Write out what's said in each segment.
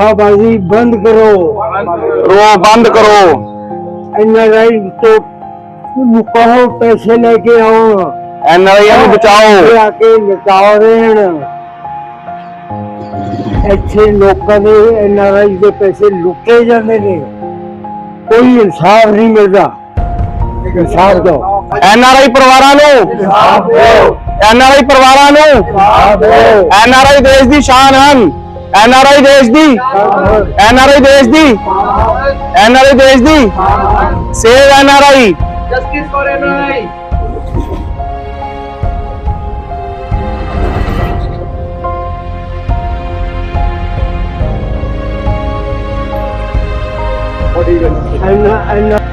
ਹਵਾਬਾਜ਼ੀ ਬੰਦ ਕਰੋ। ਰੋ ਬੰਦ ਕਰੋ। ਇੰਨਾ ਰਾਈਟ ਤੋਂ ਨੂੰ ਪੈਸੇ ਲੈ ਕੇ ਆਓ। ਐਨਆਰਆਈਆਂ ਨੂੰ ਬਚਾਓ। ਆ ਕੇ ਲਟਾਓ ਰਹਿਣ। ਇੱਥੇ ਲੋਕਾਂ ਦੇ ਐਨਆਰਆਈ ਦੇ ਪੈਸੇ ਲੁੱਟੇ ਜਾਂਦੇ ਨੇ। ਕੋਈ ਇਨਸਾਫ ਨਹੀਂ ਮਿਲਦਾ। ਇਨਸਾਫ ਦਿਓ। ਐਨਆਰਆਈ ਪਰਿਵਾਰਾਂ ਨੂੰ। ਇਨਸਾਫ ਦਿਓ। ਐਨਆਰਆਈ ਪਰਿਵਾਰਾਂ ਨੂੰ। ਇਨਸਾਫ ਦਿਓ। ਐਨਆਰਆਈ ਦੇਸ਼ ਦੀ ਸ਼ਾਨ ਹਨ। ਐਨਆਰਆਈ ਦੇਸ਼ ਦੀ? ਐਨਆਰਆਈ ਦੇਸ਼ ਦੀ? ਐਨਆਰਆਈ ਦੇਸ਼ ਦੀ? Save NRI Justice for NRI. ਐਨਾ ਐਨਾ ਜੀ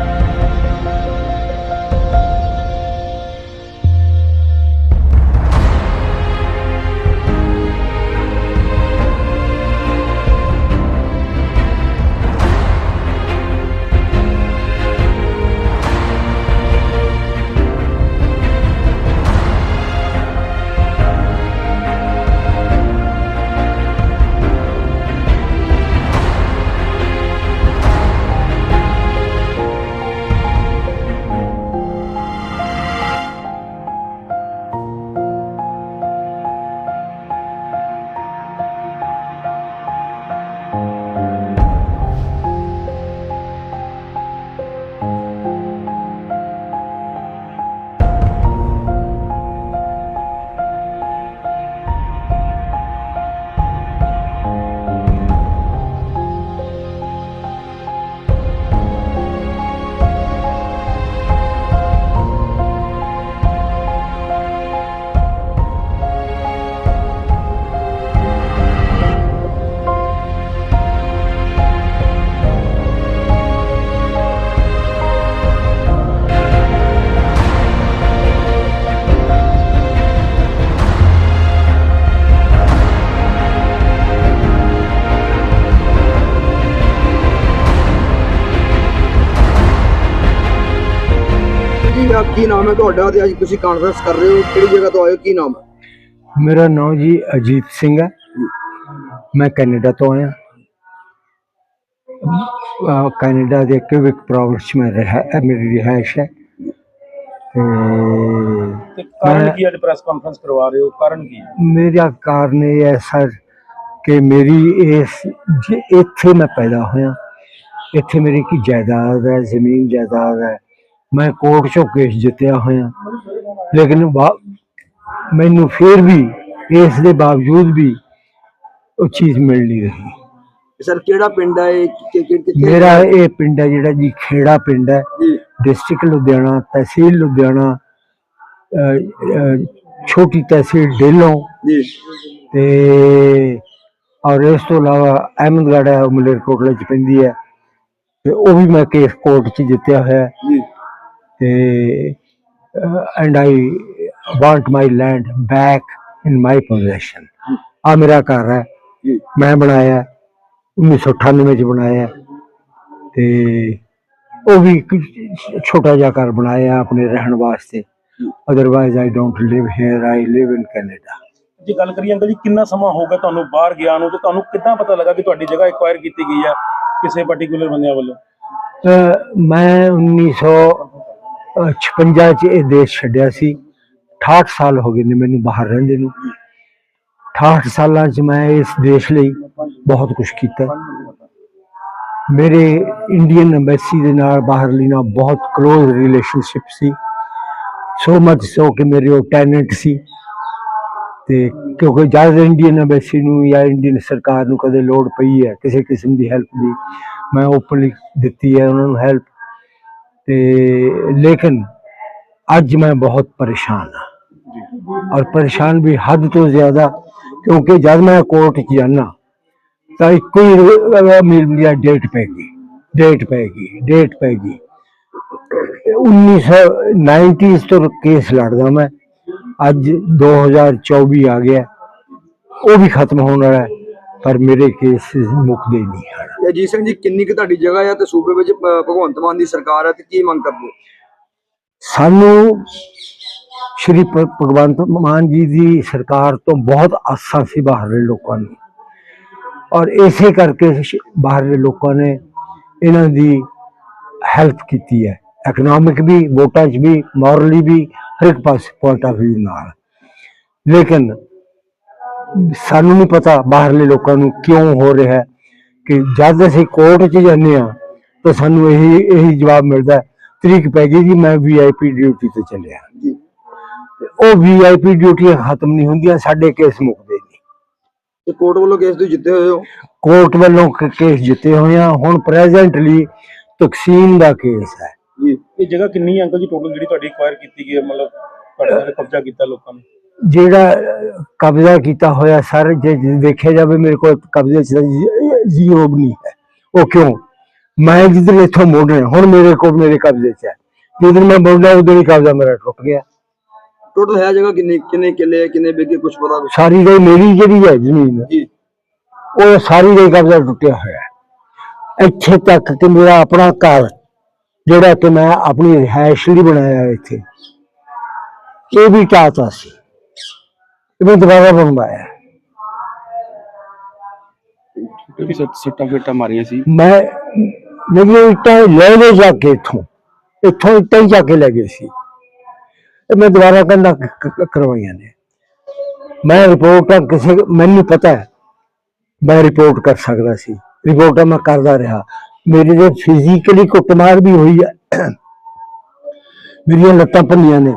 ਆਪਣਾ ਕੀ ਨਾਮ ਹੈ ਤੁਹਾਡਾ ਤੇ ਅੱਜ ਤੁਸੀਂ ਕਾਨਫਰੰਸ ਕਰ ਰਹੇ ਹੋ ਕਿਹੜੀ ਜਗ੍ਹਾ ਤੋਂ ਆਏ ਕੀ ਨਾਮ ਹੈ? ਮੇਰਾ ਨਾਮ ਜੀ ਅਜੀਤ ਸਿੰਘ ਹੈ। ਮੈਂ ਕੈਨੇਡਾ ਤੋਂ ਆਇਆ। ਅਹ ਕੈਨੇਡਾ ਦੇ ਕਿਊਬਿਕ ਪ੍ਰੋਵਿੰਸ ਵਿੱਚ ਰਿਹਾ ਮੇਰੀ ਰਿਹਾਇਸ਼ ਹੈ। ਕਾਰਨ ਕੀ ਅੱਜ ਪ੍ਰੈਸ ਕਾਨਫਰੰਸ ਕਰਵਾ ਰਹੇ ਹੋ? ਕਾਰਨ ਕੀ ਮੇਰਾ ਕਾਰਨ ਇਹ ਹੈ ਸਰ ਕਿ ਮੇਰੀ ਇਸ ਜੇ ਇੱਥੇ ਮੈਂ ਪੈਦਾ ਹੋਇਆ ਇੱਥੇ ਮੇਰੀ ਕੀ ਜਾਇਦਾਦ ਹੈ ਜ਼ਮੀਨ ਜਾਇਦਾਦ ਹੈ। ਮੈਂ ਕੋਰਟ ਚੋਂ ਕੇਸ ਜਿੱਤਿਆ ਹੋਇਆ। ਲੇਕਿਨ ਮੈਨੂੰ ਫਿਰ ਵੀ ਇਸ ਦੇ ਬਾਵਜੂਦ ਵੀ ਉਹ ਚੀਜ਼ ਮਿਲ ਨਹੀਂ ਰਹੀ। ਸਰ ਕਿਹੜਾ ਪਿੰਡ ਹੈ ਮੇਰਾ ਇਹ ਪਿੰਡ ਹੈ ਜਿਹੜਾ ਜੀ ਖੇੜਾ ਪਿੰਡ ਹੈ ਡਿਸਟ੍ਰਿਕਟ ਲੁਧਿਆਣਾ ਤਹਿਸੀਲ ਲੁਧਿਆਣਾ ਛੋਟੀ ਤਹਿਸੀਲ ਢੇਲੋਂ। ਜੀ। ਤੇ ਔਰ ਇਸ ਤੋਂ ਇਲਾਵਾ ਅਹਿਮਦਗੜ੍ਹ ਹੈ ਮਲੇਰਕੋਟਲਾ ਚ ਪੈਂਦੀ ਹੈ। ਤੇ ਉਹ ਵੀ ਮੈਂ ਕੇਸ ਕੋਰਟ ਚ ਜਿੱਤਿਆ ਹੋਇਆ। ਜੀ। And I want my land back in my position ਆ ਮੇਰਾ ਘਰ ਹੈ। ਮੈਂ ਬਣਾਇਆ 1998 ਵਿੱਚ ਬਣਾਇਆ ਤੇ ਉਹ ਵੀ ਛੋਟਾ ਜਿਹਾ ਘਰ ਬਣਾਇਆ ਆਪਣੇ ਰਹਿਣ ਵਾਸਤੇ। Otherwise I don't live here I live in Canada ਜੇ ਗੱਲ ਕਰੀਏ ਅੰਕਲ ਜੀ ਕਿੰਨਾ ਸਮਾਂ ਹੋ ਗਿਆ ਤੁਹਾਨੂੰ ਬਾਹਰ ਗਿਆ ਨੂੰ? ਤੇ ਤੁਹਾਨੂੰ ਕਿੱਦਾਂ ਪਤਾ ਲੱਗਾ ਕਿ ਤੁਹਾਡੀ ਜਗ੍ਹਾ ਐਕਵਾਇਰ ਕੀਤੀ ਗਈ ਹੈ ਕਿਸੇ ਪਾਰਟਿਕੂਲਰ ਬੰਦਿਆਂ ਵੱਲੋਂ? ਮੈਂ 1900 56 ਚ ਇਹ ਦੇਸ਼ ਛੱਡਿਆ ਸੀ। 68 ਸਾਲ ਹੋ ਗਏ ਨੇ ਮੈਨੂੰ ਬਾਹਰ ਰਹਿੰਦੇ ਨੂੰ। 68 ਸਾਲਾਂ 'ਚ ਮੈਂ ਇਸ ਦੇਸ਼ ਲਈ ਬਹੁਤ ਕੁਝ ਕੀਤਾ। ਮੇਰੇ ਇੰਡੀਅਨ ਐਮਬੈਸੀ ਦੇ ਨਾਲ ਬਾਹਰਲੀ ਨਾ ਬਹੁਤ ক্লোਜ਼ ਰਿਲੇਸ਼ਨਸ਼ਿਪ ਸੀ। ਸੋ ਮਚ ਸੋ ਕਿ ਮੇਰੇ ਉਹ ਟੈਨੈਂਟ ਸੀ। ਤੇ ਕਿਉਂਕਿ ਜਦ ਇੰਡੀਅਨ ਐਮਬੈਸੀ ਨੂੰ ਜਾਂ ਇੰਡੀਅਨ ਸਰਕਾਰ ਨੂੰ ਕਦੇ ਲੋੜ ਪਈ ਹੈ, ਕਿਸੇ ਕਿਸਮ ਦੀ ਹੈਲਪ ਦੀ, ਮੈਂ ਓਪਨਲੀ ਦਿੱਤੀ ਹੈ, ਉਹਨਾਂ ਨੂੰ ਹੈਲਪ ਤੇ ਲੇਕਿਨ ਅੱਜ ਮੈਂ ਬਹੁਤ ਪਰੇਸ਼ਾਨ ਹਾਂ। ਔਰ ਪਰੇਸ਼ਾਨ ਵੀ ਹੱਦ ਤੋਂ ਜ਼ਿਆਦਾ ਕਿਉਂਕਿ ਜਦ ਮੈਂ ਕੋਰਟ 'ਚ ਜਾਣਾ ਤਾਂ ਇੱਕੋ ਹੀ ਅਹ, ਮਿਲ ਮਿਲਿਆ ਡੇਟ ਪੈ ਗਈ ਡੇਟ ਪੈ ਗਈ ਡੇਟ ਪੈ ਗਈ। 1990s ਤੋਂ ਕੇਸ ਲੜਦਾ ਮੈਂ। ਅੱਜ 2024 ਆ ਗਿਆ। ਉਹ ਵੀ ਖਤਮ ਹੋਣ ਵਾਲਾ ਹੈ। ਪਰ ਮੇਰੇ ਕੇਸ ਮੁੱਕਦੇ ਨਹੀਂ ਹਨ। ਅਜੀਤ ਸਿੰਘ ਜੀ ਕਿੰਨੀ ਕੁ ਤੁਹਾਡੀ ਜਗ੍ਹਾ ਹੈ ਤੇ ਸੂਬੇ ਵਿੱਚ ਭਗਵੰਤ ਮਾਨ ਦੀ ਸਰਕਾਰ ਹੈ ਤੇ ਕੀ ਮੰਗ ਕਰਦੇ ਹੋ? ਸਾਨੂੰ ਸ਼੍ਰੀ ਭ- ਭਗਵੰਤ ਮਾਨ ਜੀ ਦੀ ਸਰਕਾਰ ਤੋਂ ਬਹੁਤ ਆਸਾਂ ਸੀ ਬਾਹਰਲੇ ਲੋਕਾਂ ਨੂੰ। ਔਰ ਇਸੇ ਕਰਕੇ ਸ਼- ਬਾਹਰਲੇ ਲੋਕਾਂ ਨੇ ਇਹਨਾਂ ਦੀ ਹੈਲਪ ਕੀਤੀ ਹੈ। ਇਕਨੋਮਿਕ ਵੀ ਵੋਟਾਂ 'ਚ ਵੀ ਮੋਰਲੀ ਵੀ ਹਰ ਇੱਕ ਪਾਸੇ ਪੁਆਇੰਟ ਆਫ ਨਾਲ। ਲੇਕਿਨ ਸਾਨੂੰ ਨਹੀਂ ਪਤਾ ਬਾਹਰਲੇ ਲੋਕਾਂ ਨੂੰ ਕਿਉਂ ਹੋ ਰਿਹਾ ਹੈ ਕਿ ਜਦ ਅਸੀਂ ਕੋਰਟ 'ਚ ਜਾਂਦੇ ਆ ਤਾਂ ਸਾਨੂੰ ਇਹੀ ਇਹੀ ਜਵਾਬ ਮਿਲਦਾ ਹੈ, ਤਰੀਕ ਪੈ ਗਈ ਜੀ ਮੈਂ ਵੀਆਈਪੀ ਡਿਊਟੀ ਤੇ ਚੱਲਿਆ। ਉਹ ਵੀਆਈਪੀ ਡਿਊਟੀਆਂ ਖਤਮ ਨਹੀਂ ਹੁੰਦੀਆਂ ਸਾਡੇ ਕੇਸ ਮੁੱਕਦੇ ਨਹੀਂ। ਤੇ ਕੋਰਟ ਵੱਲੋਂ ਕੇਸ ਤੁਸੀਂ ਜਿੱਤੇ ਹੋਏ ਹੋ? ਕੋਰਟ ਵੱਲੋਂ ਕੇਸ ਜਿੱਤੇ ਹੋਏ ਆ। ਹੁਣ ਪ੍ਰੈਜ਼ੈਂਟਲੀ ਤਕਸੀਮ ਦਾ ਕੇਸ ਹੈ। ਜੀ। ਇਹ ਜਗ੍ਹਾ ਕਿੰਨੀ ਹੈ ਅੰਕਲ ਜੀ? ਟੋਟਲ ਜਿਹੜੀ ਤੁਹਾਡੀ ਐਕਵਾਇਰ ਕੀਤੀ ਗਈ ਹੈ ਮਤਲਬ ਤੁਹਾਡੇ ਤੇ ਕਬਜ਼ਾ ਕੀਤਾ ਲੋਕਾਂ ਨੇ? ਜਿਹੜਾ ਕਬਜ਼ਾ ਕੀਤਾ ਹੋਇਆ ਸਰ ਜੇ ਦੇਖਿਆ ਜਾਵੇ ਮੇਰੇ ਕੋਲ ਕਬਜ਼ੇ 'ਚ ਜ਼ੀ- ਜ਼ੀਰੋ ਵੀ ਨਹੀਂ ਹੈ। ਉਹ ਕਿਉਂ? ਮੈਂ ਜਿੱਦਣ ਇੱਥੋਂ ਮੋੜ ਰਿਹਾ ਹੁਣ ਮੇਰੇ ਕੋਲ ਮੇਰੇ ਕਬਜ਼ੇ 'ਚ ਹੈ। ਜਿੱਦਣ ਮੈਂ ਮੋੜਨਾ ਉਦੋਂ ਹੀ ਕਬਜ਼ਾ ਮੇਰਾ ਟੁੱਟ ਗਿਆ। ਟੋਟਲ ਹੈ ਜਗ੍ਹਾ ਕਿੰਨੀ ਕਿੰਨੇ ਕਿੱਲੇ ਕਿੰਨੇ ਬਿੱਗੇ ਕੁਝ ਪਤਾ ਕੁਛ? ਸਾਰੀ ਗਈ ਮੇਰੀ ਜਿਹੜੀ ਹੈ ਜ਼ਮੀਨ ਉਹ ਸਾਰੀ ਹੀ ਕਬਜ਼ਾ ਟੁੱਟਿਆ ਹੋਇਆ ਹੈ। ਇੱਥੇ ਤੱਕ ਕਿ ਮੇਰਾ ਆਪਣਾ ਘਰ ਜਿਹੜਾ ਕਿ ਮੈਂ ਆਪਣੀ ਰਿਹਾਇਸ਼ ਲਈ ਬਣਾਇਆ ਇੱਥੇ ਇਹ ਵੀ ਢਾਹਤਾ ਸੀ। ਇਹ ਮੈਂ ਦੁਬਾਰਾ ਬਣਵਾਇਆ ਹੈ। ਵੀ ਸੱਟਾਂ ਫੇਟਾਂ ਮਾਰੀਆਂ ਸੀ। ਮੈਂ ਮੇਰੀਆਂ ਇੱਟਾਂ ਲੈ ਲੈ ਜਾ ਕੇ ਇੱਥੋਂ। ਇੱਥੋਂ ਇੱਟਾਂ ਹੀ ਜਾ ਕੇ ਲੈ ਗਏ ਸੀ। ਤੇ ਮੈਂ ਦੁਬਾਰਾ ਕੰਦਾ ਕਰਵਾਈਆਂ ਨੇ। ਮੈਂ ਰਿਪੋਰਟਾਂ ਕਿਸੇ ਮੈਨੂੰ ਪਤਾ ਹੈ। ਮੈਂ ਰਿਪੋਰਟ ਕਰ ਸਕਦਾ ਸੀ। ਰਿਪੋਰਟਾਂ ਮੈਂ ਕਰਦਾ ਰਿਹਾ। ਮੇਰੀ ਜੇ ਫਿਜ਼ੀਕਲੀ ਕੁੱਟਮਾਰ ਵੀ ਹੋਈ ਹੈ। ਮੇਰੀਆਂ ਲੱਤਾਂ ਭੰਨੀਆਂ ਨੇ।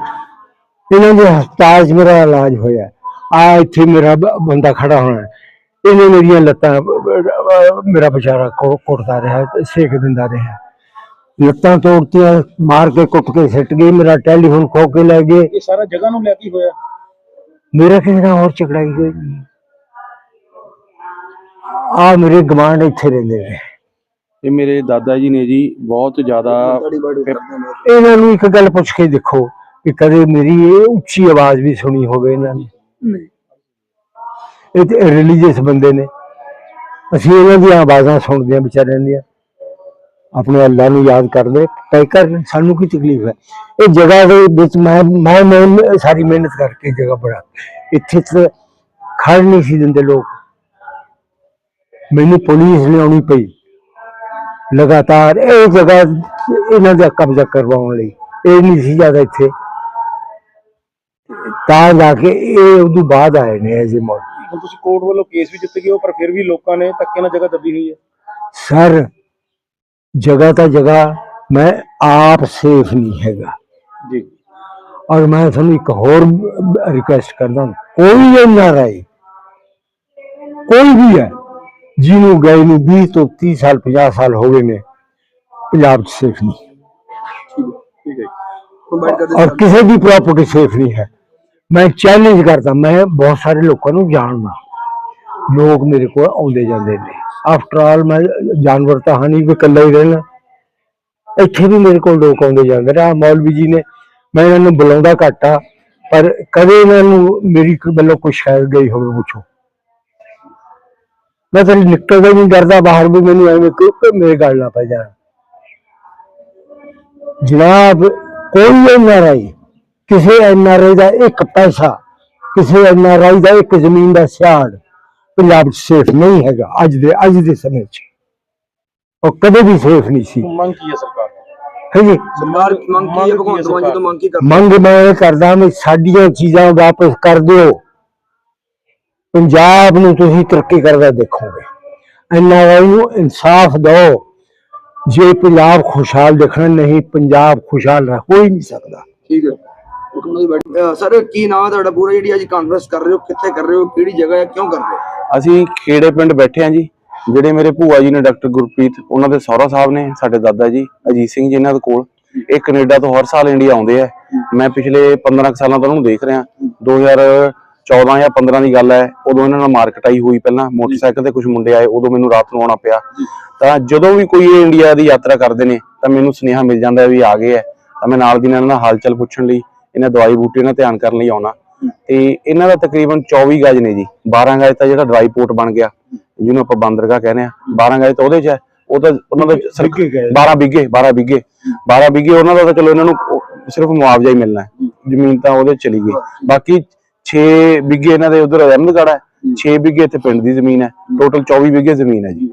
ਇਹਨਾਂ ਦੇ ਹਸਪਤਾਲ 'ਚ ਮੇਰਾ ਇਲਾਜ ਹੋਇਆ। ਆ ਇੱਥੇ ਮੇਰਾ ਬੰਦਾ ਖੜਾ ਹੋਣਾ। ਇਹਨੇ ਮੇਰੀਆਂ ਲੱਤਾਂ ਮੇਰਾ ਵਿਚਾਰਾ ਕੁੱਟਦਾ ਰਿਹਾ ਸੇਕ ਦਿੰਦਾ ਰਿਹਾ। ਲੱਤਾਂ ਤੋੜਤੀਆਂ ਮਾਰ ਕੇ ਕੁੱਟ ਕੇ ਸਿੱਟ ਗਈ ਮੇਰਾ ਟੈਲੀਫੋਨ ਖੋ ਕੇ ਲੈ ਗਏ। ਇਹ ਸਾਰਾ ਜਗ੍ਹਾ ਨੂੰ ਲੈ ਕੇ ਹੋਇਆ। ਮੇਰਾ ਨਾਲ ਹੋਰ ਝਗੜਾ ਹੀ ਕੋਈ ਨਹੀਂ ਆ ਮੇਰੇ ਗਵਾਂਢ ਇੱਥੇ ਰਹਿੰਦੇ ਨੇ। ਇਹ ਮੇਰੇ ਦਾਦਾ ਜੀ ਨੇ ਜੀ ਬਹੁਤ ਜ਼ਿਆਦਾ ਇਹਨਾਂ ਨੂੰ ਇੱਕ ਗੱਲ ਪੁੱਛ ਕੇ ਦੇਖੋ ਕਿ ਕਦੇ ਮੇਰੀ ਇਹ ਉੱਚੀ ਆਵਾਜ਼ ਵੀ ਸੁਣੀ ਹੋਵੇ ਇਹਨਾਂ ਨੇ। ਇਹ ਤੇ ਰਿਲੀਜੀਅਸ ਬੰਦੇ ਨੇ। ਅਸੀਂ ਇਹਨਾਂ ਦੀਆਂ ਆਵਾਜ਼ਾਂ ਸੁਣਦੇ ਹਾਂ, ਵਿਚਾਰਿਆਂ ਦੀਆਂ। ਆਪਣੇ ਅੱਲਾ ਨੂੰ ਯਾਦ ਕਰਦੇ ਕਈ ਸਾਨੂੰ ਕੀ ਤਕਲੀਫ ਹੈ? ਇਹ ਜਗ੍ਹਾ ਦੇ ਵਿੱਚ ਮੈਂ ਮੈਂ ਸਾਰੀ ਮਿਹਨਤ ਕਰਕੇ ਜਗ੍ਹਾ ਬਣਾ ਇੱਥੇ ਖੜ ਨਹੀਂ ਸੀ ਦਿੰਦੇ ਲੋਕ। ਮੈਨੂੰ ਪੁਲਿਸ ਲਿਆਉਣੀ ਪਈ। ਲਗਾਤਾਰ ਇਹ ਜਗ੍ਹਾ, ਇਹਨਾਂ ਦਾ ਕਬਜ਼ਾ ਕਰਵਾਉਣ ਲਈ। ਇਹ ਨਹੀਂ ਸੀ ਜ਼ਿਆਦਾ ਇੱਥੇ। ਤਾਂ ਜਾ ਕੇ ਇਹ ਉਦੋਂ ਬਾਅਦ ਆਏ ਨੇ ਐਜ਼ ਮੋਡ ਹੁਣ ਤੁਸੀਂ ਕੋਰਟ ਵੱਲੋਂ ਕੇਸ ਵੀ ਜਿੱਤ ਗਏ ਹੋ ਪਰ ਫਿਰ ਵੀ ਲੋਕਾਂ ਨੇ ਧੱਕੇ ਨਾਲ ਜਗ੍ਹਾ ਦੱਬੀ ਹੋਈ ਹੈ। ਸਰ ਜਗ੍ਹਾ ਤਾਂ ਜਗ੍ਹਾ ਮੈਂ ਆਪ ਸੇਫ ਨਹੀਂ ਹੈਗਾ। ਜੀ। ਔਰ ਮੈਂ ਤੁਹਾਨੂੰ ਇੱਕ ਹੋਰ ਰਿਕੁਐਸਟ ਕਰਦਾ ਕੋਈ ਇਹ ਨਾ ਰਹੇ ਕੋਈ ਵੀ ਹੈ ਜਿਹਨੂੰ ਗਏ ਨੂੰ 20 ਤੋਂ 30 ਸਾਲ 50 ਸਾਲ ਹੋ ਗਏ ਨੇ ਪੰਜਾਬ 'ਚ ਸੇਫ ਨਹੀਂ। ਔਰ ਕਿਸੇ ਦੀ ਪ੍ਰਾਪਰਟੀ ਸੇਫ ਨਹੀਂ ਹੈ। ਮੈਂ ਚੈਲੰਜ ਕਰਦਾ, ਮੈਂ ਬਹੁਤ ਸਾਰੇ ਲੋਕਾਂ ਨੂੰ ਜਾਣਦਾ। ਲੋਕ ਮੇਰੇ ਕੋਲ ਆਉਂਦੇ ਜਾਂਦੇ ਨੇ। ਆਫਟਰ ਆਲ ਮੈਂ ਜਾਨਵਰ ਤਾਂ ਹਾਂ ਨਹੀਂ, ਵੀ ਇਕੱਲਾ ਹੀ ਰਹਿਣਾ। ਇੱਥੇ ਵੀ ਮੇਰੇ ਕੋਲ ਲੋਕ ਆਉਂਦੇ ਜਾਂਦੇ ਨੇ। ਆਹ ਮੌਲਵੀ ਜੀ ਨੇ, ਮੈਂ ਇਹਨਾਂ ਨੂੰ ਬੁਲਾਉਂਦਾ ਘੱਟ ਆ, ਪਰ ਕਦੇ ਇਹਨਾਂ ਨੂੰ ਮੇਰੀ ਕੋਈ ਵੱਲੋਂ ਕੋਈ ਸ਼ਾਇਦ ਗਈ ਹੋਵੇ ਪੁੱਛੋ। ਮੈਂ ਤਾਂ ਨਿਕਲਦਾ ਨਹੀਂ, ਡਰਦਾ ਬਾਹਰ ਵੀ ਮੈਨੂੰ ਐਵੇਂ ਕਿ ਮੇਰੇ ਗੱਲ ਨਾ ਪੈ ਜਾਣ। ਜਨਾਬ, ਕੋਈ ਐਨਆਰਆਈ ਕਿਸੇ ਐਨਆਰਆਈ ਦਾ ਇੱਕ ਪੈਸਾ ਕਿਸੇ ਐਨਆਰਆਈ ਦਾ ਇੱਕ ਜ਼ਮੀਨ ਦਾ ਸਿਆੜ ਪੰਜਾਬ 'ਚ ਸੇਫ ਨਹੀਂ ਹੈਗਾ ਅੱਜ ਦੇ ਅੱਜ ਦੇ ਸਮੇਂ 'ਚ। ਉਹ ਕਦੇ ਵੀ ਸੇਫ ਨਹੀਂ ਸੀ। ਮੰਗ ਕੀ ਹੈ ਸਰਕਾਰ ਤੋਂ? ਹੈ ਜੀ? ਸਰਕਾਰ ਮੰਗ ਕੀ ਹੈ? ਭਗਵੰਤ ਮਾਨ ਜੀ ਤੋਂ? ਮੰਗ ਕੀ ਕਰਦੇ? ਮੰਗ ਮੈਂ ਇਹ ਕਰਦਾ ਵੀ ਸਾਡੀਆਂ ਚੀਜ਼ਾਂ ਵਾਪਸ ਕਰ ਦਿਓ। ਪੰਜਾਬ ਨੂੰ ਤੁਸੀਂ ਤਰੱਕੀ ਕਰਦਾ ਦੇਖੋਗੇ। ਐਨਆਰਆਈ ਨੂੰ ਇਨਸਾਫ ਦਿਓ। ਜੇ ਪੰਜਾਬ ਖੁਸ਼ਹਾਲ ਦੇਖਣਾ ਨਹੀਂ ਪੰਜਾਬ ਖੁਸ਼ਹਾਲ ਰਹਿ ਹੋ ਹੀ ਨਹੀਂ ਸਕਦਾ। ਠੀਕ ਹੈ। ਹੁਕਮ ਦੀ ਬਾਈਟ ਸਰ, ਕੀ ਨਾਮ ਹੈ ਤੁਹਾਡਾ? ਪੂਰਾ ਜਿਹੜੀ ਅੱਜ ਕਾਨਫਰੰਸ ਕਰ ਰਹੇ ਹੋ, ਕਿੱਥੇ ਕਰ ਰਹੇ ਹੋ, ਕਿਹੜੀ ਜਗ੍ਹਾ ਹੈ, ਕਿਉਂ ਕਰ ਰਹੇ ਹੋ? ਅਸੀਂ ਖੇੜੇ ਪਿੰਡ ਬੈਠੇ ਆ ਜੀ, ਜਿਹੜੇ ਮੇਰੇ ਭੂਆ ਜੀ ਨੇ ਡਾਕਟਰ ਗੁਰਪ੍ਰੀਤ, ਉਹਨਾਂ ਦੇ ਸਹੁਰਾ ਸਾਹਿਬ ਨੇ, ਸਾਡੇ ਦਾਦਾ ਜੀ, ਅਜੀਤ ਸਿੰਘ ਜੀ ਇਹਨਾਂ ਦੇ ਕੋਲ। ਇਹ ਕੈਨੇਡਾ ਤੋਂ ਹਰ ਸਾਲ ਇੰਡੀਆ ਆਉਂਦੇ ਆ। ਮੈਂ ਪਿਛਲੇ 15 ਸਾਲਾਂ ਤੋਂ ਉਹਨਾਂ ਨੂੰ ਦੇਖ ਰਿਹਾ। 2014 ਜਾਂ 15 ਦੀ ਗੱਲ ਹੈ, ਉਦੋਂ ਇਹਨਾਂ ਨਾਲ ਮਾਰਕਟਾਈ ਹੋਈ ਪਹਿਲਾਂ, ਮੋਟਰਸਾਈਕਲ ਤੇ ਕੁਝ ਮੁੰਡੇ ਆਏ, ਉਦੋਂ ਮੈਨੂੰ ਰਾਤ ਨੂੰ ਆਉਣਾ ਪਿਆ। ਤਾਂ ਜਦੋਂ ਵੀ ਕੋਈ ਇਹ ਇੰਡੀਆ ਦੀ ਯਾਤਰਾ ਕਰਦੇ ਨੇ, ਤਾਂ ਮੈਨੂੰ ਸੁਨੇਹਾ ਮਿਲ ਜਾਂਦਾ ਵੀ ਆ ਗਏ ਆ ਤਾਂ ਮੈਂ ਨਾਲ ਦੀ ਨਾਲ ਇਹਨਾਂ ਦਾ ਹਾਲ ਚਾਲ ਪੁੱਛਣ ਲਈ ਇਹਨਾਂ ਦਵਾਈ ਬੂਟੀ ਨਾਲ ਧਿਆਨ ਕਰਨ ਲਈ ਆਉਣਾ। ਤੇ ਇਹਨਾਂ ਦਾ ਤਕਰੀਬਨ 24 ਗਜ ਨੇ ਜੀ। 12 ਗਜ ਤਾਂ ਜਿਹੜਾ ਡਰਾਈ ਪੋਰਟ ਬਣ ਗਿਆ ਜਿਹਨੂੰ ਆਪਾਂ ਬੰਦਰਗਾਹ ਕਹਿੰਦੇ ਆ 12 ਗਜ ਤਾਂ ਉਹਦੇ ਚ ਹੈ। ਉਹ ਤਾਂ ਉਹਨਾਂ ਦਾ ਸਰ- ਬਿੱਗੇ ਗਏ। 12 ਬਿੱਗੇ 12 ਬਿੱਗੇ। 12 ਬਿੱਗੇ ਉਹਨਾਂ ਦਾ ਤਾਂ ਚਲੋ ਇਹਨਾਂ ਨੂੰ ਸਿਰਫ ਮੁਆਵਜ਼ਾ ਹੀ ਮਿਲਣਾ ਹੈ। ਜ਼ਮੀਨ ਤਾਂ ਉਹਦੇ ਚਲੀ ਗਈ। ਬਾਕੀ 6 ਬਿੱਗੇ ਇਹਨਾਂ ਦੇ ਉਧਰ ਅਹਿਮਦਗੜ੍ਹ ਹੈ। 6 ਵਿਗੇ ਇੱਥੇ ਪਿੰਡ ਦੀ ਜ਼ਮੀਨ ਹੈ। ਟੋਟਲ 24 ਵਿਗੇ ਜ਼ਮੀਨ ਹੈ ਜੀ।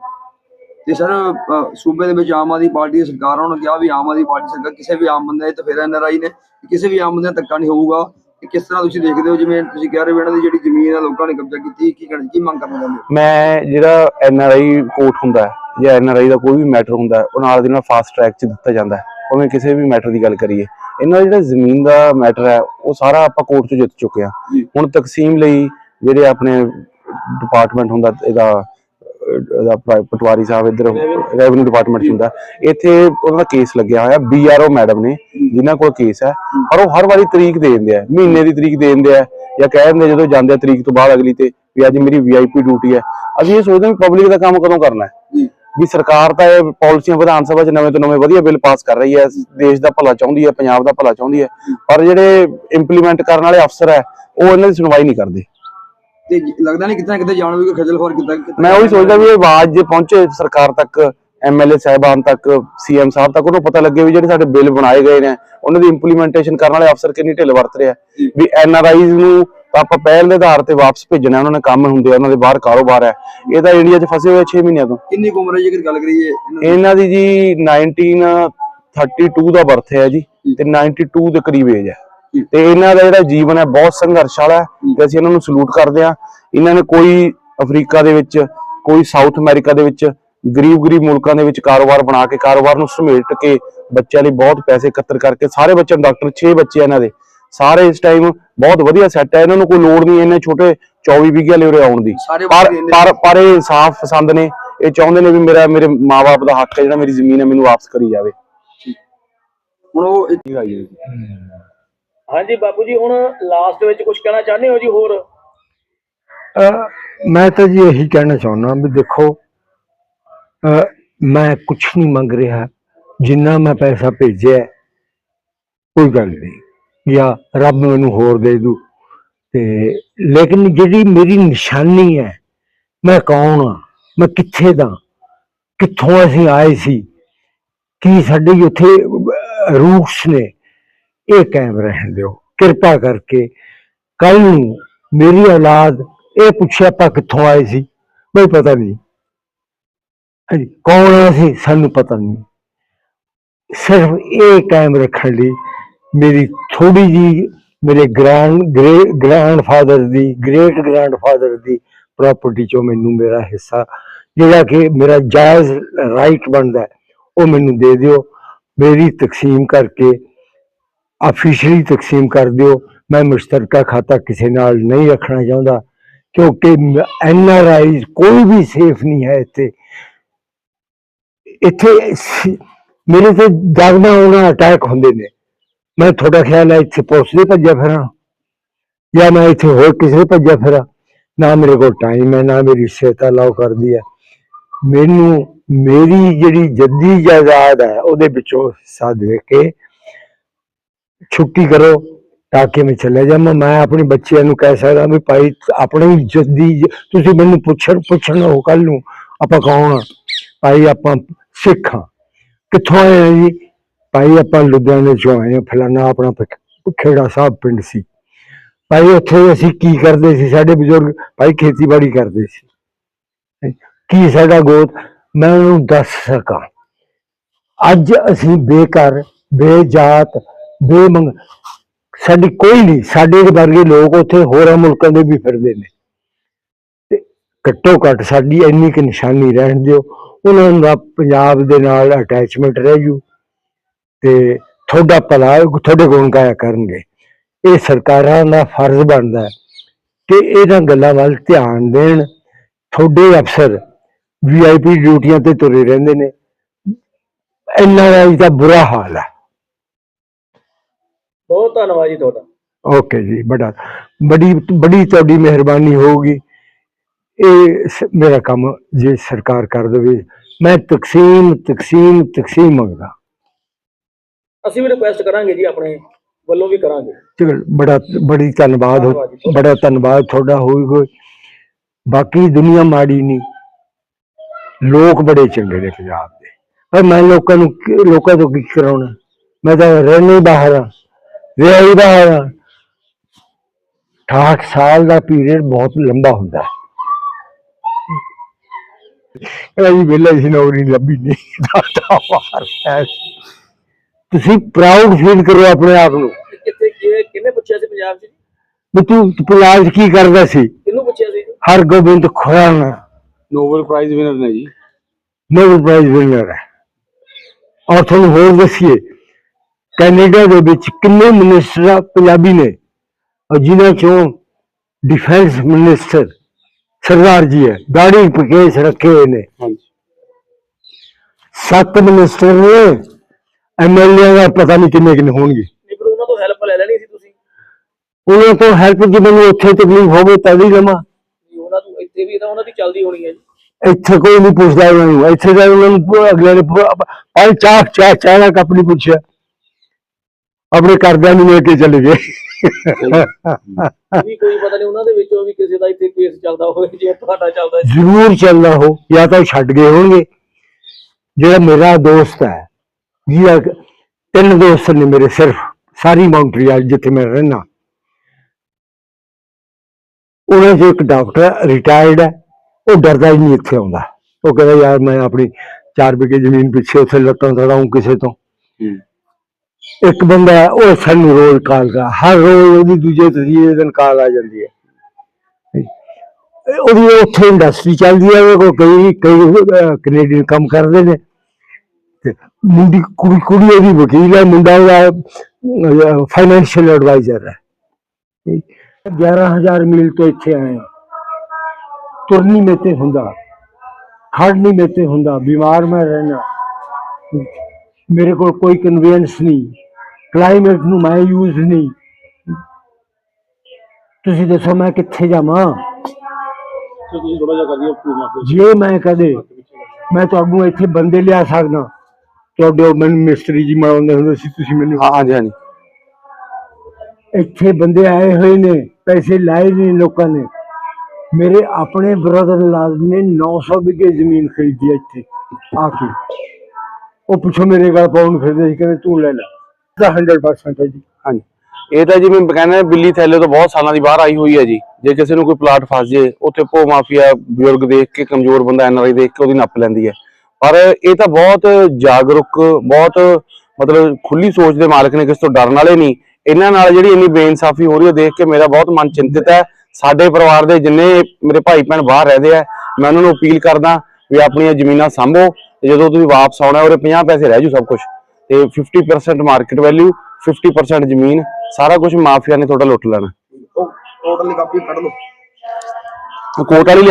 ਤੇ ਸਰ ਸੂਬੇ ਦੇ ਵਿੱਚ ਆਮ ਆਦਮੀ ਪਾਰਟੀ ਦੀ ਸਰਕਾਰ ਉਹਨਾਂ ਨੇ ਕਿਹਾ ਵੀ ਆਮ ਆਦਮੀ ਪਾਰਟੀ ਸਰਕਾਰ ਕਿਸੇ ਵੀ ਆਮ ਬੰਦੇ ਤੇ ਫਿਰ ਐਨਆਰਆਈ ਨੇ? ਕਿਸੇ ਵੀ ਆਮ ਬੰਦੇ ਧੱਕਾ ਨਹੀਂ ਹੋਊਗਾ ਕਿ ਕਿਸ ਤਰ੍ਹਾਂ ਤੁਸੀਂ ਦੇਖਦੇ ਹੋ ਜਿਵੇਂ ਤੁਸੀਂ ਕਹਿ ਰਹੇ ਹੋ ਇਹਨਾਂ ਦੀ ਜਿਹੜੀ ਜ਼ਮੀਨ ਹੈ ਲੋਕਾਂ ਨੇ ਕਬਜ਼ਾ ਕੀਤੀ ਕੀ ਕਹਿਣਾ- ਕੀ ਮੰਗ ਕਰਨਾ ਚਾਹੁੰਦੇ ਮੈਂ ਜਿਹੜਾ ਐਨ ਆਰ ਆਈ ਕੋਰਟ ਹੁੰਦਾ ਹੈ ਜਾਂ ਐਨ ਆਰ ਆਈ ਦਾ ਕੋਈ ਵੀ ਮੈਟਰ ਹੁੰਦਾ ਹੈ ਉਹ ਨਾਲ ਦੀ ਨਾਲ ਫਾਸਟ ਟਰੈਕ 'ਚ ਦਿੱਤਾ ਜਾਂਦਾ ਹੈ। ਭਾਵੇਂ ਕਿਸੇ ਵੀ ਮੈਟਰ ਦੀ ਗੱਲ ਕਰੀਏ। ਇਹਨਾਂ ਦਾ ਜਿਹੜਾ ਜ਼ਮੀਨ ਦਾ ਮੈਟਰ ਹੈ ਉਹ ਸਾਰਾ ਆਪਾਂ ਕੋਰਟ 'ਚ ਜਿੱਤ ਚੁੱਕੇ ਜੀ। ਹੁਣ ਤਕਸੀਮ ਲਈ ਜਿਹੜੇ ਆਪਣੇ ਡਿਪਾਰਟਮੈਂਟ ਹੁੰਦਾ ਇਹਦਾ ਪਟਵਾਰੀ ਸਾਹਿਬ ਇੱਧਰ ਰੈਵਨਿਊ ਡਿਪਾਰਟਮੈਂਟ 'ਚ ਹੁੰਦਾ। ਇੱਥੇ ਉਹਨਾਂ ਦਾ ਕੇਸ ਲੱਗਿਆ ਹੋਇਆ ਬੀਆਰਓ ਮੈਡਮ ਨੇ ਜਿਨ੍ਹਾਂ ਕੋਲ ਕੇਸ ਹੈ। ਪਰ ਉਹ ਹਰ ਵਾਰੀ ਤਰੀਕ ਦੇ ਦਿੰਦੇ ਆ ਮਹੀਨੇ ਦੀ ਤਰੀਕ ਦੇ ਦਿੰਦੇ ਆ ਜਾਂ ਕਹਿ ਦਿੰਦੇ ਜਦੋਂ ਜਾਂਦੇ ਆ ਤਰੀਕ ਤੋਂ ਬਾਅਦ ਅਗਲੀ ਤੇ ਵੀ ਅੱਜ ਮੇਰੀ ਵੀਆਈਪੀ ਡਿਊਟੀ ਹੈ। ਅਸੀਂ ਇਹ ਸੋਚਦੇ ਹਾਂ ਪਬਲਿਕ ਦਾ ਕੰਮ ਕਦੋਂ ਕਰਨਾ ਹੈ। ਵੀ ਸਰਕਾਰ ਤਾਂ ਇਹ ਪਾਲਿਸੀਆਂ ਵਿਧਾਨ ਸਭਾ 'ਚ ਨਵੇਂ ਤੋਂ ਨਵੇਂ ਵਧੀਆ ਬਿੱਲ ਪਾਸ ਕਰ ਰਹੀ ਹੈ ਦੇਸ਼ ਦਾ ਭਲਾ ਚਾਹੁੰਦੀ ਹੈ ਪੰਜਾਬ ਦਾ ਭਲਾ ਚਾਹੁੰਦੀ ਹੈ। ਪਰ ਜਿਹੜੇ ਇੰਪਲੀਮੈਂਟ ਕਰਨ ਵਾਲੇ ਅਫਸਰ ਹੈ ਉਹ ਇਹਨਾਂ ਦੀ ਸੁਣਵਾਈ ਨਹੀਂ ਕਰਦੇ। ਤੇ ਲੱਗਦਾ ਨਹੀਂ ਕਿਤੇ ਨਾ ਕਿਤੇ ਜਾਣ ਵੀ ਕੋਈ ਖਜਲ ਖੋਰ ਕੀਤਾ ਕੀਤਾ ਮੈਂ ਉਹੀ ਸੋਚਦਾ ਵੀ ਇਹ ਆਵਾਜ਼ ਜੇ ਪਹੁੰਚੇ ਸਰਕਾਰ ਤੱਕ ਐਮਐਲਏ ਸਾਹਿਬਾਨ ਤੱਕ ਸੀਐਮ ਸਾਹਿਬ ਤੱਕ ਉਹਨੂੰ ਪਤਾ ਲੱਗੇ ਵੀ ਜਿਹੜੇ ਸਾਡੇ ਬਿੱਲ ਬਣਾਏ ਗਏ ਨੇ ਉਹਨਾਂ ਦੀ ਇੰਪਲੀਮੈਂਟੇਸ਼ਨ ਕਰਨ ਵਾਲੇ ਅਫਸਰ ਕਿੰਨੀ ਢਿੱਲ ਵਰਤ ਰਹੇ ਵੀ ਐਨਆਰਆਈਜ਼ ਨੂੰ ਤਾਂ ਆਪਾਂ ਪਹਿਲ ਦੇ ਆਧਾਰ ਤੇ ਵਾਪਸ ਭੇਜਣਾ ਉਹਨਾਂ ਨੇ ਕੰਮ ਹੁੰਦੇ ਆ ਉਹਨਾਂ ਦੇ ਬਾਹਰ ਕਾਰੋਬਾਰ ਹੈ। ਇਹ ਤਾਂ ਇੰਡੀਆ 'ਚ ਫਸੇ ਹੋਏ 6 ਮਹੀਨਿਆਂ ਤੋਂ। ਕਿੰਨੀ ਕੁ ਉਮਰ ਹੈ ਜੇਕਰ ਗੱਲ ਕਰੀਏ? ਇਹਨਾਂ ਦੀ? ਇਹਨਾਂ ਦੀ ਜੀ 1932 ਦਾ ਬਰਥ ਹੈ ਜੀ ਤੇ 92 ਦੇ ਕਰੀਬ ਏਜ ਹੈ। ਤੇ ਇਹਨਾਂ ਦਾ ਜਿਹੜਾ ਜੀਵਨ ਹੈ ਬਹੁਤ ਸੰਘਰਸ਼ ਵਾਲਾ ਹੈ ਤੇ ਅਸੀਂ ਇਹਨਾਂ ਨੂੰ ਸਲੂਟ ਕਰਦੇ ਹਾਂ। ਇਹਨਾਂ ਨੇ ਕੋਈ ਅਫਰੀਕਾ ਦੇ ਵਿੱਚ ਕੋਈ ਸਾਊਥ ਅਮਰੀਕਾ ਦੇ ਵਿੱਚ ਗਰੀਬ ਗਰੀਬ ਮੁਲਕਾਂ ਦੇ ਵਿੱਚ ਕਾਰੋਬਾਰ ਬਣਾ ਕੇ ਕਾਰੋਬਾਰ ਨੂੰ ਸਮੇਟ ਕੇ ਬੱਚਿਆਂ ਲਈ ਬਹੁਤ ਪੈਸੇ ਇਕੱਤਰ ਕਰਕੇ ਸਾਰੇ ਬੱਚਿਆਂ ਨੂੰ ਡਾਕਟਰ 6 ਬੱਚੇ ਆ ਇਹਨਾਂ ਦੇ। ਸਾਰੇ ਇਸ ਟਾਈਮ ਬਹੁਤ ਵਧੀਆ ਸੈੱਟ ਹੈ। ਇਹਨਾਂ ਨੂੰ ਕੋਈ ਲੋੜ ਨਹੀਂ ਇੰਨੇ ਛੋਟੇ 24 ਵਿਗੇ ਲਈ ਉਰੇ ਆਉਣ ਦੀ। ਪਰ ਬੱਚੇ ਪਰ ਇਹ ਇਨਸਾਫ ਪਸੰਦ ਨੇ। ਇਹ ਚਾਹੁੰਦੇ ਨੇ ਵੀ ਮੇਰਾ ਮੇਰੇ ਮਾਪੇ ਦਾ ਹੱਕ ਹੈ ਜਿਹੜਾ ਮੇਰੀ ਜ਼ਮੀਨ ਹੈ ਮੈਨੂੰ ਵਾਪਸ ਕਰੀ ਜਾਵੇ। ਹੁਣ ਉਹ ਇੱਕ ਹਾਂਜੀ ਬਾਪੂ ਜੀ, ਹੁਣ ਲਾਸਟ ਵਿੱਚ ਕੁਝ ਕਹਿਣਾ ਚਾਹੁੰਦੇ ਹੋ ਜੀ ਹੋਰ? ਮੈਂ ਤਾਂ ਜੀ ਇਹੀ ਕਹਿਣਾ ਚਾਹੁੰਦਾ ਵੀ ਦੇਖੋ ਮੈਂ ਕੁਝ ਨਹੀਂ ਮੰਗ ਰਿਹਾ, ਜਿੰਨਾ ਮੈਂ ਪੈਸਾ ਭੇਜਿਆ, ਕੋਈ ਗੱਲ ਨਹੀਂ। ਜਾਂ ਰੱਬ ਮੈਨੂੰ ਹੋਰ ਦੇ ਦੂ। ਤੇ ਲੇਕਿਨ ਜਿਹੜੀ ਮੇਰੀ ਨਿਸ਼ਾਨੀ ਹੈ, ਮੈਂ ਕੌਣ ਆ? ਮੈਂ ਕਿੱਥੇ ਦਾ? ਕਿੱਥੋਂ ਅਸੀਂ ਆਏ ਸੀ? ਕੀ ਸਾਡੇ ਉੱਥੇ ਰੂਟਸ ਨੇ? ਇਹ ਕਾਇਮ ਰਹਿਣ ਦਿਓ। ਕਿਰਪਾ ਕਰਕੇ ਕੱਲ ਨੂੰ ਮੇਰੀ ਔਲਾਦ ਇਹ ਪੁੱਛਿਆ ਆਪਾਂ ਕਿੱਥੋਂ ਆਏ ਸੀ? ਮੈਨੂੰ ਪਤਾ ਨਹੀਂ। ਹਾਂਜੀ, ਕੌਣ ਆ ਸੀ? ਸਾਨੂੰ ਪਤਾ ਨਹੀਂ। ਸਿਰਫ ਇਹ ਕਾਇਮ ਰੱਖਣ ਲਈ ਮੇਰੀ ਥੋੜੀ ਜੀ ਮੇਰੇ ਗ੍ਰੈਂਡ ਗ੍ਰੈਂਡਫਾਦਰ ਦੀ ਗ੍ਰੇਟ ਗ੍ਰੈਂਡਫਾਦਰ ਦੀ ਪ੍ਰਾਪਰਟੀ ਚੋਂ ਮੈਨੂੰ ਮੇਰਾ ਹਿੱਸਾ, ਜਿਹੜਾ ਕਿ ਮੇਰਾ ਜਾਇਜ਼ ਰਾਈਟ ਬਣਦਾ ਉਹ ਮੈਨੂੰ ਦੇ ਦਿਓ। ਮੇਰੀ ਤਕਸੀਮ ਕਰਕੇ ਅਫੀਸ਼ੀਅਲੀ ਤਕਸੀਮ ਕਰ ਦਿਓ। ਮੈਂ ਮੁਸ਼ਤਰਕਾ ਖਾਤਾ ਕਿਸੇ ਨਾਲ ਨਹੀਂ ਰੱਖਣਾ ਚਾਹੁੰਦਾ, ਕਿਉਂਕਿ ਐਨ ਆਰ ਆਈ ਕੋਈ ਵੀ ਸੇਫ ਨਹੀਂ ਹੈ ਇੱਥੇ। ਇੱਥੇ ਮੇਰੇ ਤੇ ਜਾਗਦਾ ਹੋਣਾ ਅਟੈਕ ਹੁੰਦੇ ਨੇ। ਮੈਂ ਤੁਹਾਡਾ ਖਿਆਲ ਹੈ ਇੱਥੇ ਪੁਲਿਸ ਦੇ ਭੱਜਿਆ ਫਿਰਾਂ, ਜਾਂ ਮੈਂ ਇੱਥੇ ਹੋਰ ਕਿਸੇ ਦੇ ਭੱਜਿਆ ਫਿਰਾਂ। ਨਾ ਮੇਰੇ ਕੋਲ ਟਾਈਮ ਹੈ, ਨਾ ਮੇਰੀ ਸਿਹਤ ਅਲਾਉ ਕਰਦੀ ਹੈ। ਮੈਨੂੰ ਮੇਰੀ ਜਿਹੜੀ ਜੱਦੀ ਜਾਇਦਾਦ ਹੈ, ਉਹਦੇ ਵਿੱਚੋਂ ਹਿੱਸਾ ਦੇ ਕੇ ਛੁੱਟੀ ਕਰੋ ਤਾਂ ਕਿ ਮੈਂ ਚਲੇ ਜਾਵਾਂ ਮੈਂ ਆਪਣੇ ਬੱਚਿਆਂ ਨੂੰ ਕਹਿ ਸਕਦਾ ਵੀ ਭਾਈ, ਆਪਣੀ ਜੱਦੀ ਤੁਸੀਂ ਮੈਨੂੰ ਪੁੱਛਣ ਪੁੱਛਣ ਹੋ ਕੱਲ ਨੂੰ, ਆਪਾਂ ਕੌਣ ਭਾਈ, ਆਪਾਂ ਸਿੱਖ ਕਿੱਥੋਂ ਆਏ ਆ ਜੀ? ਭਾਈ, ਆਪਾਂ ਲੁਧਿਆਣੇ ਚੋਂ ਆਏ ਆ। ਫਲਾਣਾ ਆਪਣਾ ਖੇੜਾ ਸਾਹਿਬ ਪਿੰਡ ਸੀ। ਭਾਈ, ਉੱਥੇ ਅਸੀਂ ਕੀ ਕਰਦੇ ਸੀ? ਸਾਡੇ ਬਜ਼ੁਰਗ ਭਾਈ ਖੇਤੀਬਾੜੀ ਕਰਦੇ ਸੀ। ਕੀ ਸਾਡਾ ਗੋਤ? ਮੈਂ ਉਹਨੂੰ ਦੱਸ ਸਕਾਂ। ਅੱਜ ਅਸੀਂ ਬੇਘਰ, ਬੇਜਾਤ ਬੇਮੰਗ ਸਾਡੀ ਕੋਈ ਨਹੀਂ, ਸਾਡੇ ਵਰਗੇ ਲੋਕ ਉੱਥੇ ਹੋਰਾਂ ਮੁਲਕਾਂ ਦੇ ਵੀ ਫਿਰਦੇ ਨੇ। ਤੇ ਘੱਟੋ ਘੱਟ ਸਾਡੀ ਇੰਨੀ ਕੁ ਨਿਸ਼ਾਨੀ ਰਹਿਣ ਦਿਓ, ਉਹਨਾਂ ਦਾ ਪੰਜਾਬ ਦੇ ਨਾਲ ਅਟੈਚਮੈਂਟ ਰਹਿ ਜੂ ਤੇ ਤੁਹਾਡਾ ਭਲਾ, ਤੁਹਾਡੇ ਗੁਣ ਗਾਇਆ ਕਰਨਗੇ। ਇਹ ਸਰਕਾਰਾਂ ਦਾ ਫਰਜ਼ ਬਣਦਾ ਹੈ ਕਿ ਇਹਨਾਂ ਗੱਲਾਂ ਵੱਲ ਧਿਆਨ ਦੇਣ। ਤੁਹਾਡੇ ਅਫਸਰ ਵੀਆਈਪੀ ਡਿਊਟੀਆਂ ਤੇ ਤੁਰੇ ਰਹਿੰਦੇ ਨੇ। ਇਹਨਾਂ ਦਾ ਤਾਂ ਬੁਰਾ ਹਾਲ ਹੈ। ਬਹੁਤ ਧੰਨਵਾਦ ਜੀ ਤੁਹਾਡਾ। ਓਕੇ ਜੀ ਬੜਾ ਬੜੀ ਬੜੀ ਤੁਹਾਡੀ ਮਿਹਰਬਾਨੀ ਹੋਊਗੀ। ਇਹ ਮੇਰਾ ਕੰਮ ਜੇ ਸਰਕਾਰ ਕਰ ਦੇਵੇ ਮੈਂ ਤਕਸੀਮ ਤਕਸੀਮ ਤਕਸੀਮ ਮੰਗਦਾ। ਅਸੀਂ ਵੀ ਰਿਕੁਐਸਟ ਕਰਾਂਗੇ ਜੀ ਆਪਣੇ ਵੱਲੋਂ ਵੀ ਕਰਾਂਗੇ। ਚਲੋ ਬੜਾ ਬੜੀ ਧੰਨਵਾਦ। ਬੜਾ ਧੰਨਵਾਦ ਤੁਹਾਡਾ ਹੋਈ ਬਾਕੀ ਦੁਨੀਆ ਮਾੜੀ ਨਹੀਂ ਲੋਕ ਬੜੇ ਚੰਗੇ ਨੇ ਪੰਜਾਬ ਦੇ। ਪਰ ਮੈਂ ਲੋਕਾਂ ਨੂੰ ਲੋਕਾਂ ਤੋਂ ਕੀ ਕਰਾਉਣਾ? ਮੈਂ ਤਾਂ ਰਹਿਣੇ ਬਾਹਰ ਆ। ਰਿਹਾ ਹੀ। ਬਾਹਰ ਆ 68 ਸਾਲ ਦਾ ਪੀਰੀਅਡ ਬਹੁਤ ਲੰਬਾ ਹੁੰਦਾ ਹੈ। ਜੀ ਵਿਹਲਾ ਸੀ ਨੌਕਰੀ ਲੱਭੀ ਨਹੀਂ ਦਾਦਾ ਮਾਰ। ਤੁਸੀਂ ਪ੍ਰਾਊਡ ਫੀਲ ਕਰੋ ਆਪਣੇ ਆਪ ਨੂੰ। ਕਿੱਥੇ ਕਿਹਨੇ ਪੁੱਛਿਆ ਸੀ ਪੰਜਾਬ 'ਚ ਵੀ ਤੂੰ ਪੰਜਾਬ 'ਚ ਕੀ ਕਰਦਾ ਸੀ? ਕਿਹਨੂੰ ਪੁੱਛਿਆ ਸੀ Hargobind Khurana. Nobel prize winner ਨੇ ਜੀ। ਨੋਬਲ ਪ੍ਰਾਈਜ਼ ਵਿਨਰ ਹੈ। ਔਰ ਤੁਹਾਨੂੰ ਹੋਰ ਦੱਸੀਏ ਕੈਨੇਡਾ ਦੇ ਵਿੱਚ ਕਿੰਨੇ ਮਿਨਿਸਟਰ ਪੰਜਾਬੀ ਨੇ। ਔਰ ਜਿਨ੍ਹਾਂ ਚੋਂ ਡਿਫੈਂਸ ਮਿਨਿਸਟਰ ਸਰਦਾਰ ਜੀ ਹੈ। ਦਾੜੀ ਪਕੇਸ ਰੱਖੇ ਹੋਏ ਨੇ। ਸੱਤ ਮਿਨਿਸਟਰ ਨੇ। ਐਮਐਲਏ ਦਾ ਪਤਾ ਨਹੀਂ ਕਿੰਨੇ ਕਿੰਨੇ ਹੋਣਗੇ। ਉਹਨਾਂ ਤੋਂ ਹੈਲਪ ਲੈ ਲੈਣੀ ਸੀ ਤੁਸੀਂ। ਉਹਨਾਂ ਤੋਂ ਹੈਲਪ ਜੇ ਮੈਨੂੰ ਉੱਥੇ ਤਕਲੀਫ ਹੋਵੇ ਤਾਂ ਵੀ ਲਵਾਂ ਵੀ ਉਹਨਾਂ ਤੋਂ ਇੱਥੇ ਵੀ ਤਾਂ ਉਹਨਾਂ ਦੀ ਚੱਲਦੀ ਹੋਣੀ ਹੈ ਜੀ। ਇੱਥੇ ਕੋਈ ਨਹੀਂ ਪੁੱਛਦਾ ਉਹਨਾਂ ਨੂੰ। ਇੱਥੇ ਤਾਂ ਉਹਨਾਂ ਨੂੰ ਅਗਲੇ ਨੇ ਪੰਜ ਚਾਹ ਚਾਹ ਚਾਹ ਦਾ ਕੱਪ ਨਹੀਂ ਪੁੱਛਿਆ। ਆਪਣੇ ਘਰਦਿਆਂ ਨੂੰ ਲੈ ਕੇ ਚਲੇ ਗਏ। ਵੀ ਕੋਈ ਪਤਾ ਨਹੀਂ ਉਹਨਾਂ ਦੇ ਵਿੱਚੋਂ ਵੀ ਕਿਸੇ ਦਾ ਇੱਥੇ ਕੇਸ ਚੱਲਦਾ ਹੋਵੇ ਜੇ ਤੁਹਾਡਾ ਚੱਲਦਾ। ਜ਼ਰੂਰ ਚੱਲਦਾ ਹੋ ਜਾਂ ਤਾਂ ਉਹ ਛੱਡ ਗਏ ਹੋਣਗੇ। ਜਿਹੜਾ ਮੇਰਾ ਦੋਸਤ ਹੈ ਜਿਹਦਾ ਤਿੰਨ ਦੋਸਤ ਨੇ ਮੇਰੇ ਸਿਰਫ ਸਾਰੀ ਮੌਂਟਰੀਅਲ ਜਿੱਥੇ ਮੈਂ ਰਹਿਣਾ ਉਹਨਾਂ ਚੋਂ ਇੱਕ ਡਾਕਟਰ ਰਿਟਾਇਰਡ ਹੈ ਉਹ ਡਰਦਾ ਹੀ ਨਹੀਂ ਇੱਥੇ ਆਉਂਦਾ। ਉਹ ਕਹਿੰਦਾ ਯਾਰ ਮੈਂ ਆਪਣੀ 4 ਵਿਗੇ ਜ਼ਮੀਨ ਪਿੱਛੇ ਉੱਥੇ ਲੱਤਾਂ ਤੜਾਉਂ ਕਿਸੇ ਤੋਂ। ਹੂੰ। ਇੱਕ ਬੰਦਾ ਹੈ, ਉਹ ਸਾਨੂੰ ਰੋਜ਼ ਕਾਲ ਕਰ ਹਰ ਰੋਜ਼ ਉਹਦੀ ਦੂਜੇ ਤੀਜੇ ਦਿਨ ਕਾਲ ਆ ਜਾਂਦੀ ਹੈ। ਇਹ ਉਹਦੀ ਉੱਥੇ ਇੰਡਸਟਰੀ ਚੱਲਦੀ ਹੈ ਉਹ ਕਈ ਕਈ ਕੈਨੇਡੀਅਨ ਕੰਮ ਕਰਦੇ ਨੇ। ਤੇ ਮੁੰਡੀ ਕੁੜੀ ਕੁੜੀ ਉਹਦੀ ਵਕੀਲ ਹੈ ਮੁੰਡਾ ਉਹਦਾ ਫਾਈਨੈਂਸ਼ੀਅਲ ਐਡਵਾਈਜ਼ਰ ਹੈ। 11000 ਮੀਲ ਤੋਂ ਇੱਥੇ ਆਏ ਹਾਂ। ਤੁਰ ਨਹੀਂ ਮੇਤੇ ਹੁੰਦਾ ਖੜ ਨਹੀਂ ਮੇਤੇ ਹੁੰਦਾ ਬਿਮਾਰ ਮੈਂ ਰਹਿਣਾ ਮੇਰੇ ਕੋਲ ਕੋਈ ਕਨਵੀਨਸ ਨਹੀਂ। ਕਲਾਈਮੇਟ ਨੂੰ ਮੈਂ ਯੂਜ਼ ਨਹੀਂ। ਤੁਸੀਂ ਦੱਸੋ ਮੈਂ ਕਿੱਥੇ ਜਾਵਾਂ? ਤੁਸੀਂ ਥੋੜਾ ਜਿਹਾ ਜੇ ਮੈਂ ਕਦੇ ਮੈਂ ਤੁਹਾਨੂੰ ਇੱਥੇ ਬੰਦੇ ਲਿਆ ਸਕਦਾ। ਤੁਹਾਡੇ ਉਹ ਮੈਨੂੰ ਮਿਸਤਰੀ ਜੀ ਮਿਲਾਉਂਦੇ ਹੁੰਦੇ ਸੀ ਤੁਸੀਂ ਮੈਨੂੰ ਹਾਂ ਹਾਂਜੀ ਹਾਂਜੀ। ਇੱਥੇ ਬੰਦੇ ਆਏ ਹੋਏ ਨੇ ਪੈਸੇ ਲਾਏ ਨੇ ਲੋਕਾਂ ਨੇ। ਮੇਰੇ ਆਪਣੇ ਬ੍ਰਦਰ ਲਾਲ ਨੇ 900 ਵਿਗੇ ਜ਼ਮੀਨ ਖਰੀਦੀ ਇੱਥੇ ਆ ਕੇ। ਉਹ ਪਿੱਛੋਂ ਮੇਰੇ ਗੱਲ ਪਾਉਣ ਫਿਰਦੇ ਸੀ ਕਹਿੰਦੇ ਤੂੰ ਲੈ ਲੈ। ਤਾਂ 100% ਹੈ ਜੀ। ਹਾਂਜੀ। ਇਹ ਤਾਂ ਜਿਵੇਂ ਕਹਿੰਦੇ ਬਿੱਲੀ ਥੈਲੇ ਤੋਂ ਬਹੁਤ ਸਾਲਾਂ ਦੀ ਬਾਹਰ ਆਈ ਹੋਈ ਹੈ ਜੀ। ਜੇ ਕਿਸੇ ਨੂੰ ਕੋਈ ਪਲਾਟ ਫਸ ਜੇ, ਉੱਥੇ ਭੋ ਮਾਫੀਆ ਬਜ਼ੁਰਗ ਦੇਖ ਕੇ, ਕਮਜ਼ੋਰ ਬੰਦਾ ਐਨਆਰਆਈ ਦੇਖ ਕੇ ਉਹਦੀ ਨੱਪ ਲੈਂਦੀ ਹੈ। ਪਰ ਇਹ ਤਾਂ ਬਹੁਤ ਜਾਗਰੂਕ, ਬਹੁਤ ਮਤਲਬ ਖੁੱਲੀ ਸੋਚ ਦੇ ਮਾਲਕ ਨੇ, ਕਿਸੇ ਤੋਂ ਡਰਨ ਵਾਲੇ ਨਹੀਂ। ਇਹਨਾਂ ਨਾਲ ਜਿਹੜੀ ਇੰਨੀ ਬੇਇਨਸਾਫੀ ਹੋ ਰਹੀ ਹੈ, ਦੇਖ ਕੇ ਮੇਰਾ ਬਹੁਤ ਮਨ ਚਿੰਤਿਤ ਹੈ। ਸਾਡੇ ਪਰਿਵਾਰ ਦੇ ਜਿੰਨੇ ਮੇਰੇ ਭਾਈ ਭੈਣ ਬਾਹਰ ਰਹਿੰਦੇ ਆ, ਮੈਂ ਉਹਨਾਂ ਨੂੰ ਅਪੀਲ ਕਰਦਾ ਵੀ ਆਪਣੀਆਂ ਜ਼ਮੀਨਾਂ ਸੰਭੋ, ਤੇ ਜਦੋਂ ਤੁਸੀਂ ਵਾਪਸ ਆਉਣਾ ਉਹਦੇ 50 ਪੈਸੇ ਰਹਿ ਜੂ ਸਭ ਕੁਝ ਤੇ 50% ਮਾਰਕੀਟ ਵੈਲਿਊ 50% ਜ਼ਮੀਨ ਸਾਰਾ ਕੁਝ ਮਾਫੀਆ ਨੇ ਤੁਹਾਡਾ ਲੁੱਟ ਲੈਣਾ। ਟੋਟਲ ਕਾਪੀ ਕੱਢ ਲਓ। ਕੋਰਟ ਵਾਲੀ